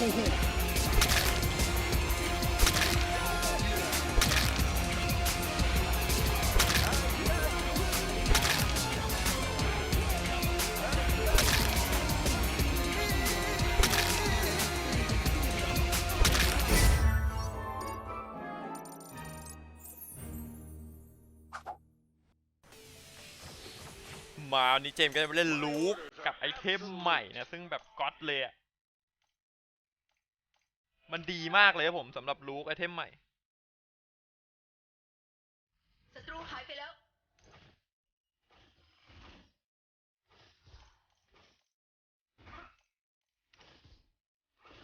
มาวันนี้เจมส์ก็จะมาเล่นลูกกับไอเทมใหม่นะ ซึ่งแบบก๊อตเลยอะ มันดีมากเลยครับผมสำหรับลูกไอเทมใหม่ ศัตรูหายไปแล้ว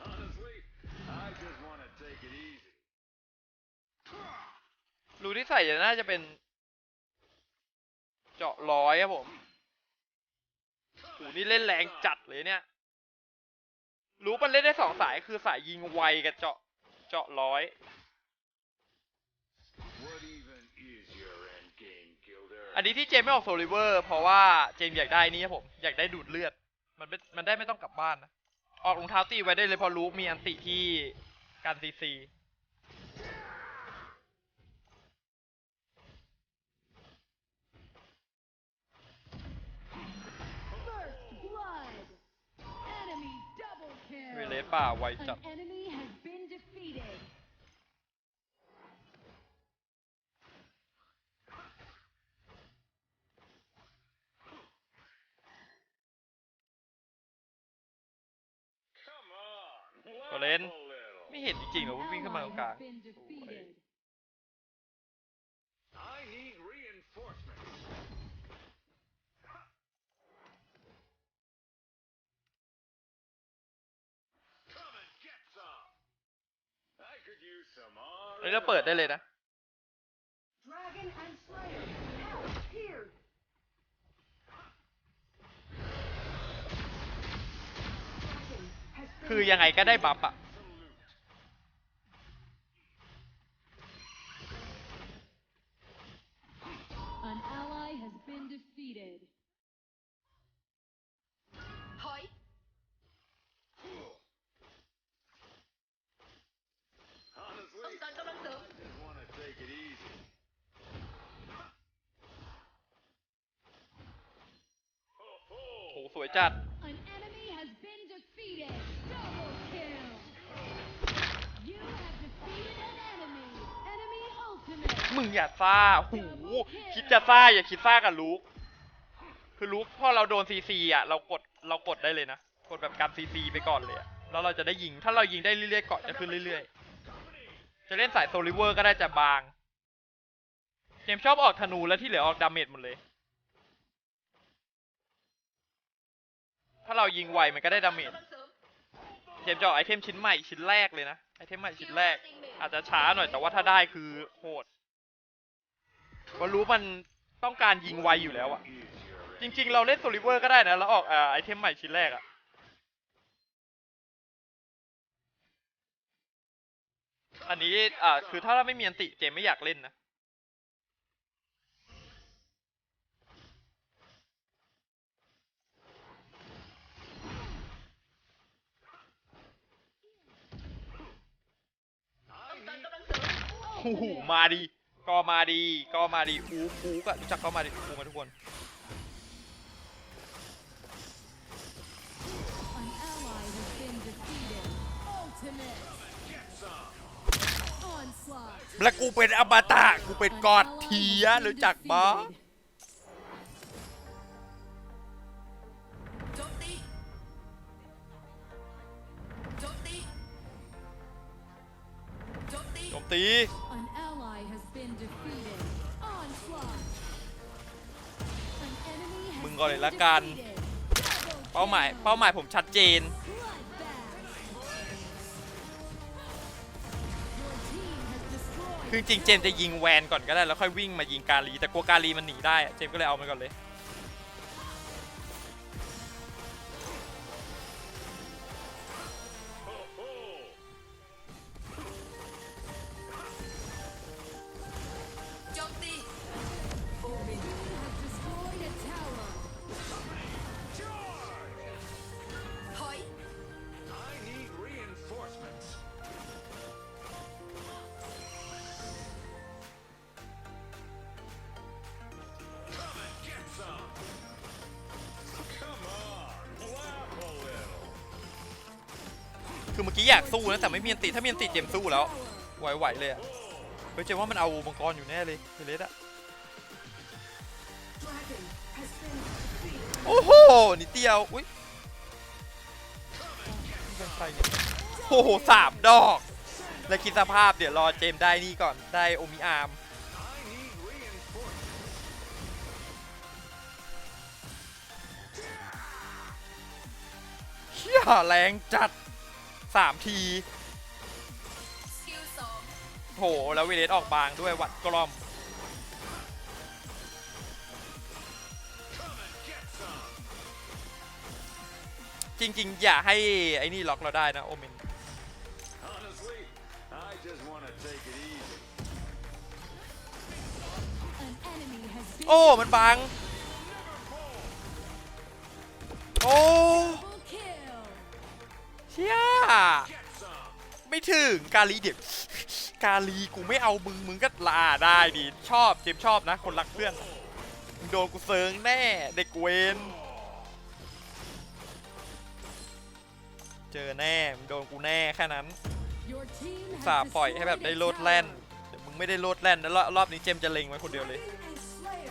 Honestly, I just want to take it easy. รูที่ใส่จะน่าจะเป็น เจาะร้อยครับผมโหนี่เล่นแรงจัดเลยเนี่ย รู้มันเล่นได้สองสายคือสายยิงไวกับเจาะเจาะร้อยอันนี้ที่เจมไม่ออกโซลิเวอร์ เพราะว่าเจมอยากได้นี่ครับผม อยากได้ดูดเลือด มันเป็นมันได้ไม่ต้องกลับบ้านนะ ออกรองเท้าตีไว้ได้เลยพอรู้มีอันติที่การซีซี ป่าไวจัด An enemy has been defeated. Come on, Well, laugh then. a little. ไม่เห็นจริงๆเหรอ An ว่าวิ่งขึ้นมาตรงก ally ลาง has been defeated. I อันนี้เราเปิดได้เลยนะ Dragon and Slayer have appeared. คือยังไงก็ได้บัฟอะ วยจัด An enemy has been defeated. Double kill. You have defeated an enemy. Enemy ultimate. มึงอย่าซ่าหูคิดจะซ่าอย่าคิดซ่ากับลูก คือลูกพอเราโดนซีซีอะ เรากดเรากดได้เลยนะ กดแบบการซีซีไปก่อนเลยอะแล้วเราจะได้ยิง ถ้าเรายิงได้เรื่อยๆเกาะจะขึ้นเรื่อยๆ จะเล่นสายโซลิเวอร์ก็ได้จะบางเจมส์ชอบออกธนูแล้วที่เหลือออกดาเมจหมดเลย ถ้าเรายิงไวมันก็ได้ดาเมจกำลังเสริมจมจะออกไอเทมชิ้นใหม่ชิ้นแรกเลยนะ ไอเทมใหม่ชิ้นแรก อาจจะช้าหน่อยแต่ว่าถ้าได้คือโหดเพราะรู้มันต้องการยิงไวอยู่แล้วอะจริง ๆ เราเล่นโซลิเวอร์ก็ได้นะ แล้วออกอไอเทมใหม่ชิ้นแรกอะอันนี้อ่าคือถ้าเราไม่มีอันติเจมไม่อยากเล่นนะ ต้องการกำลังเสริม โอ้โหมาดีก็มาดีก็มาดีอูฟูกอะรู้จักก็มาดีอูมาทุกคน An ally has been defeated. Ultimate. Onslaught. และกูเป็นอมตะกูเป็นกอดเทียรู้จักบ้าโจมตี ก่อนเลยละกัน เป้าหมายเป้าหมายผมชัดเจน คือจริงเจมจะยิงแวนก่อนก็ได้แล้วค่อยวิ่งมายิงกาลีแต่กลัวกาลีมันหนีได้เจมก็เลยเอามันก่อนเลย คือเมื่อกี้อยากสู้นะแต่ไม่มีอันติถ้ามีอันติเจมสู้แล้วไหวๆเลยอะเฮ้ยเจมว่ามันเอามังกรอยู่แน่เลยเฮเลสอะโอ้โหนิดเดียวอุ้ยเป็นใครเนี่ยโอ้โหสามดอก แล้วคิดสภาพเดี๋ยวรอเจมได้นี่ก่อนได้โอมิอาร์ม I need reinforcements. เชี่ยแรงจัด สามทีโหแล้ววิเลตออกบางด้วยวัดกล้อมจริงๆ อย่าให้ไอ้นี่ล็อกเราได้นะ โอเมนโอ้ มันบัง โอ้เชี่ย ไม่ถึงกาลีเดี๋ยวกาลีกูไม่เอามึงมึงก็ลาได้ดิชอบเจมชอบนะ คนรักเพื่อนมึงโดนกูเซิงแน่เด็กเวนเจอแน่มึงโดนกูแน่แค่นั้นสาปล่อยให้แบบได้โลดแล่นเดี๋ยวมึงไม่ได้โลดแล่นแล้วรอบนี้เจมจะเล็งไว้คนเดียวเลย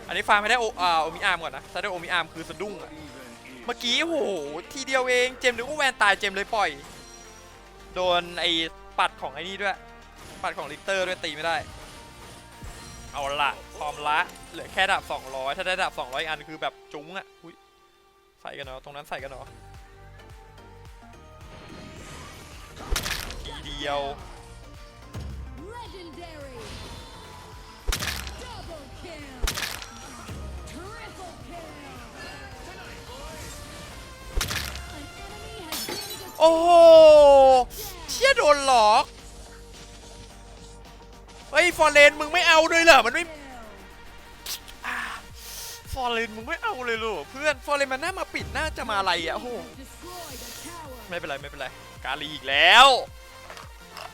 อันนี้ฟาร์มไม่ได้โออ่าโอมิอาร์มก่อนนะถ้าได้โอมิอาร์มคือสะดุ้งอะเมื่อกี้โหทีเดียวเองเจมส์นึกว่าแวนตายเจมเลยปล่อย โดนไอ้ปัดของไอ้นี่ด้วย ปัดของลิกเตอร์ด้วยตีไม่ได้ เอาละพร้อมละ เหลือแค่ดาบ200 ถ้าได้ดาบ200อีกอันคือแบบจุ้งอะอุ๊ยใส่กันเนาะตรงนั้นใส่กันเนาะทีเดียว Legendary. Double kill. Triple kill. An enemy has been โอ้โหเชี่ ยโดนหลอกเฮ้ยฟอร์เรนมึงไม่เอาเลยเหรอมันไม่ฟอร์เรนมึงไม่เอาเลยเหรอเพื่อนฟอร์เรนมันน่ามาปิดน่าจะมาอะไรอะโอ้โหไม่เป็นไรไม่เป็นไรกาลีอีกแล้ว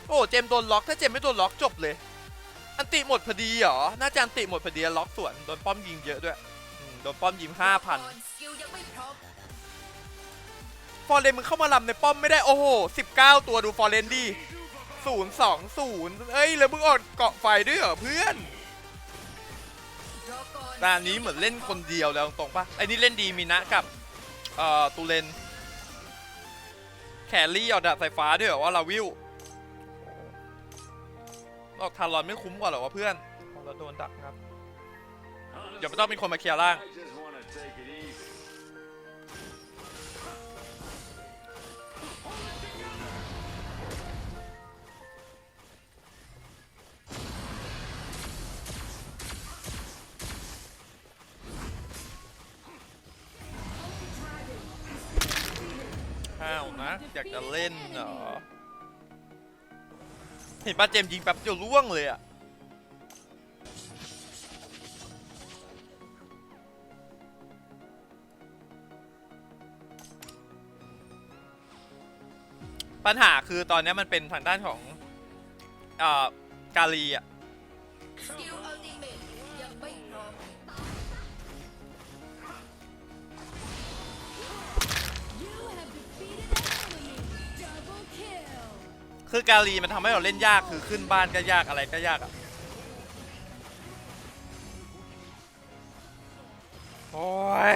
โอ้เจมโดนล็อกถ้าเจมไม่โดนล็อกจบเลย อันติหมดพอดีเหรอน่าจะอันติหมดพอดีล็อกสวนโดนป้อมยิงเยอะด้วยโดนป้อมยิงห้าพัน ฟอร์เรนมึงเข้ามาลำในป้อมไม่ได้ โอ้โหสิบเก้าตัวดูฟอร์เรนดิศูนย์สองศูนย์เอ้ย แล้วมึงออกเกาะไฟด้วยเหรอเพื่อนรอก่อนตานี้เหมือนเล่นคนเดียวแล้วตรงๆปะไอ้นี่เล่นดีมีนะกับ เอ่อ ตูเลน แครี่เอาดาบสายฟ้าด้วยเหรอว่าลาวิวออกทารอนไม่คุ้มกว่าเหรอวะเพื่อนเราโดนดักครับ เดี๋ยวมันต้องมีคนมาเคลียร์ล่าง นะอยากจะเล่นเหรอ เห็นป้าเจมส์ยิงแป๊บเดียวล่วงเลยอะปัญหาคือตอนนี้มันเป็นทางด้านของ เอ่อกาลีอะ คือกาลีมันทำให้เราเล่นยากคือขึ้นบ้านก็ยากอะไรก็ยากอะโอ้ย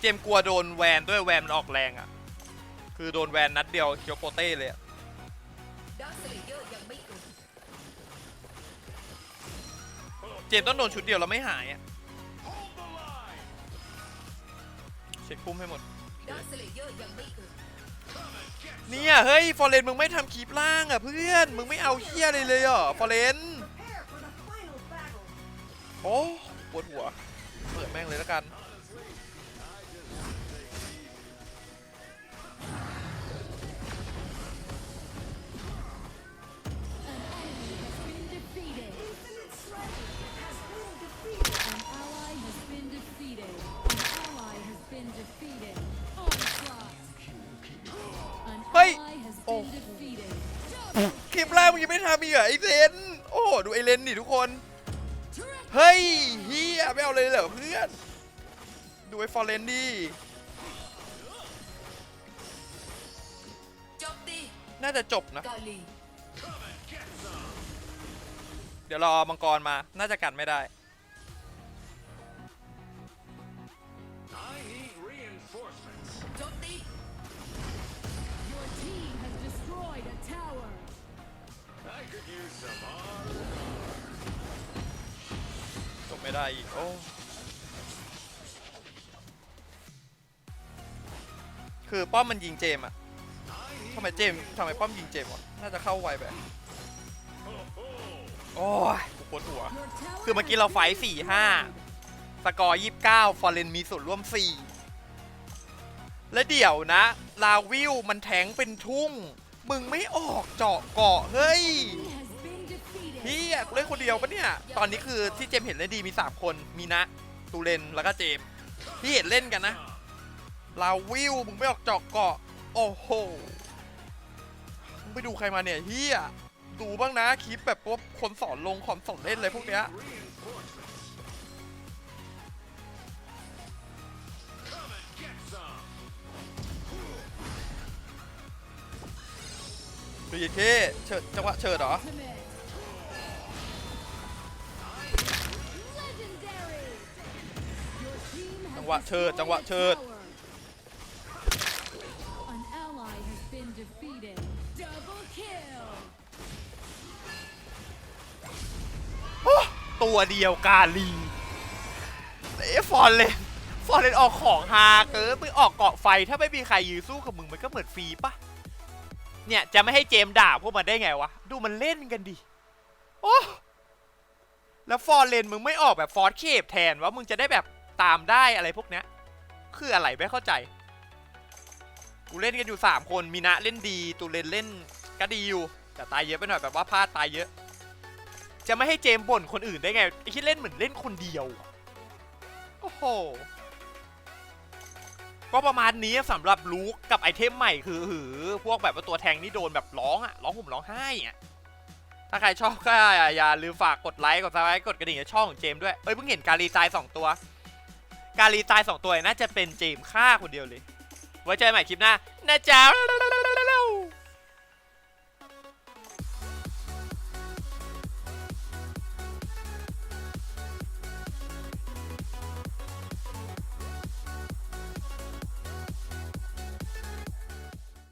เจมกลัวโดนแวนด้วยแวนมันออกแรงอะคือโดนแวนนัดเดียวเคียวโปเต้เลยอะดาร์คสเลเยอร์ยังไม่เกิดเจมต้องโดนชุดเดียวแล้วไม่หายอะ Hold the line. เช็คพุ่มให้หมด เนี่ย เฮ้ย ฟอร์เรนมึงไม่ทำคลิปล่างอะเพื่อน มึงไม่เอาเฮียอะไรเลยเหรอฟอร์เรนโอ้ปวดหัว เปิดแม่งเลยแล้วกัน ไอเลนโอ้โหดูไอเลนดิทุกคน เฮ้ยเฮียไม่เอาเลยเหรอเพื่อน ดูไอฟอร์เรนดีน่าจะจบนะ เดี๋ยวรอมังกรมา น่าจะกัดไม่ได้ จบไม่ได้อีก โอ้คือป้อมมันยิงเจมอะทำไมเจมทำไมป้อมยิงเจมวะน่าจะเข้าไวไปโอ้ยปวดหัว คือเมื่อกี้เราไฟสี่ห้าสกอร์ยี่สิบเก้าฟอร์เรนมีส่วนร่วมสี่และเดี๋ยวนะ ลาวิวมันแทงเป็นทุ่ง มึงไม่ออกเจาะเกาะเฮ้ย เฮียกูเล่นคนเดียวปะเนี่ย ตอนนี้คือที่เจมเห็นเล่นดีมี3คนมีนะตูเลนแล้วก็เจมที่เห็นเล่นกันนะลาวิวมึงไม่ออกจาะเกาะ โอ้โหมึงไปดูใครมาเนี่ยเฮียดูบ้างนะคลิปแบบพวกคนสอนลงคอนสอนเล่นอะไรพวกเนี้ยดูเยเท่เฉิดจังหวะเฉิดเหรอ จังหวะเฉิดจังหวะ destroyed a เฉิด tower. An ally has been defeated. Double kill. โอ้ตัวเดียวกาลีเอ้ฟอนเลนฟอนเลนออกของฮาเกินมึงออกเกาะไฟถ้าไม่มีใครยืนสู้กับมึงมันก็เหมือนฟรีปะเนี่ยจะไม่ให้เจมส์ด่าพวกมันได้ไงวะ ดูมันเล่นกันดิโอ้แล้วฟอนเลนมึงไม่ออกแบบฟอร์สเคปแทนว่ามึงจะได้แบบ ตามได้อะไรพวกเนี้ย คืออะไรไม่เข้าใจ กูเล่นกันอยู่ 3 คนมีนะเล่นดีตูเลนเล่นก็ดีอยู่ แต่ตายเยอะไปหน่อยแบบว่าพลาดตายเยอะ จะไม่ให้เจมบ่นคนอื่นได้ไงไอ้ที่เล่นเหมือนเล่นคนเดียวโอ้โหก็ประมาณนี้สำหรับลูกกับไอเทมใหม่คือหือ พวกแบบว่าตัวแทงนี่โดนแบบร้องอะร้องห่มร้องไห้อะถ้าใครชอบก็อย่าลืมฝากกดไลค์กดซับสไครต์กดกระดิ่งในช่องของเจมด้วย เอ้ยเพิ่งเห็นการีตายสองตัว การีตายสองตัวน่าจะเป็นเจมฆ่าคนเดียวเลย ไว้เจอกันใหม่คลิปหน้านะจ๊ะ